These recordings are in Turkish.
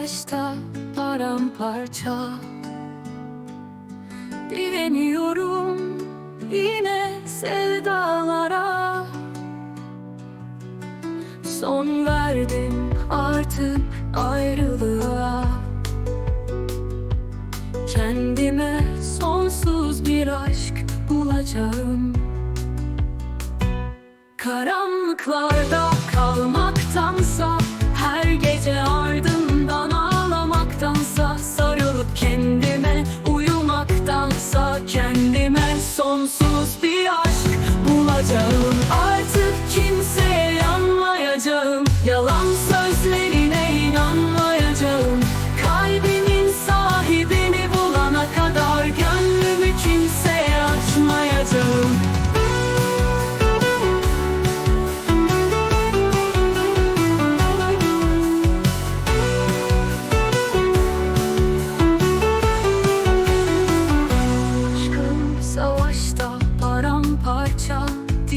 savaşta paramparça. Direniyorum yine sevdalara. Son verdim artık ayrılığa. Kendime sonsuz bir aşk bulacağım. Karanlıklarda bulacağım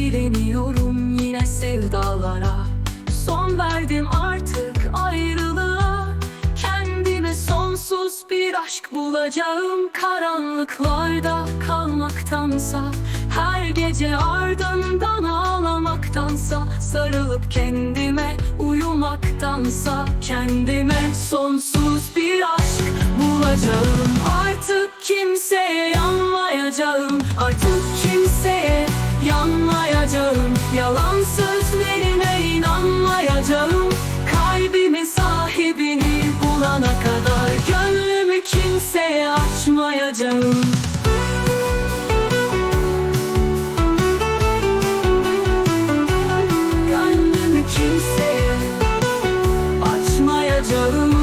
Direniyorum yine sevdalara. Son verdim artık ayrılığa. Kendime sonsuz bir aşk bulacağım. Karanlıklarda kalmaktansa Her gece ardından ağlamaktansa Sarılıp kendime uyumaktansa Kendime sonsuz bir aşk bulacağım. Artık kimseye yanmayacağım. Artık kimseye açmayacağım Gönlümü kimseye açmayacağım.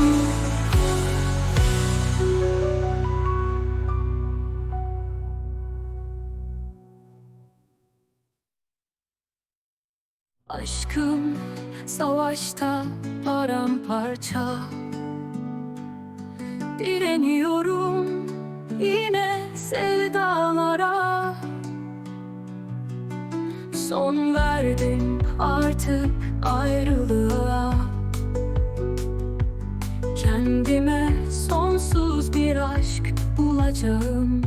Aşkım savaşta paramparça. Direniyorum yine sevdalara Son verdim artık ayrılığa. Kendime sonsuz bir aşk bulacağım.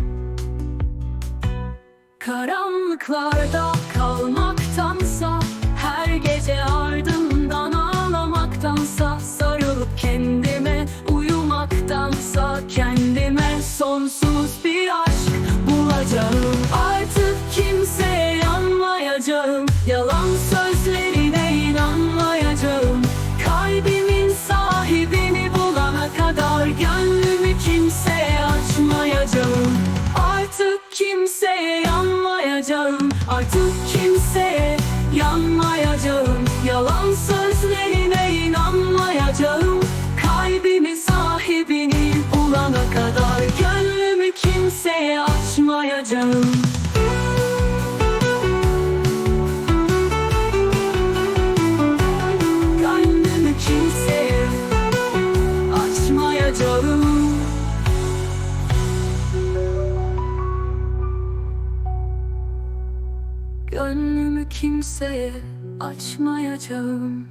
Karanlıklarda kalmaktansa yanmayacağım Yalan sözlerine inanmayacağım. Kalbimin sahibini bulana kadar Gönlümü kimseye açmayacağım. Artık kimseye yanmayacağım. Artık kimseye yanmayacağım açmayacağım Gönlümü kimseye açmayacağım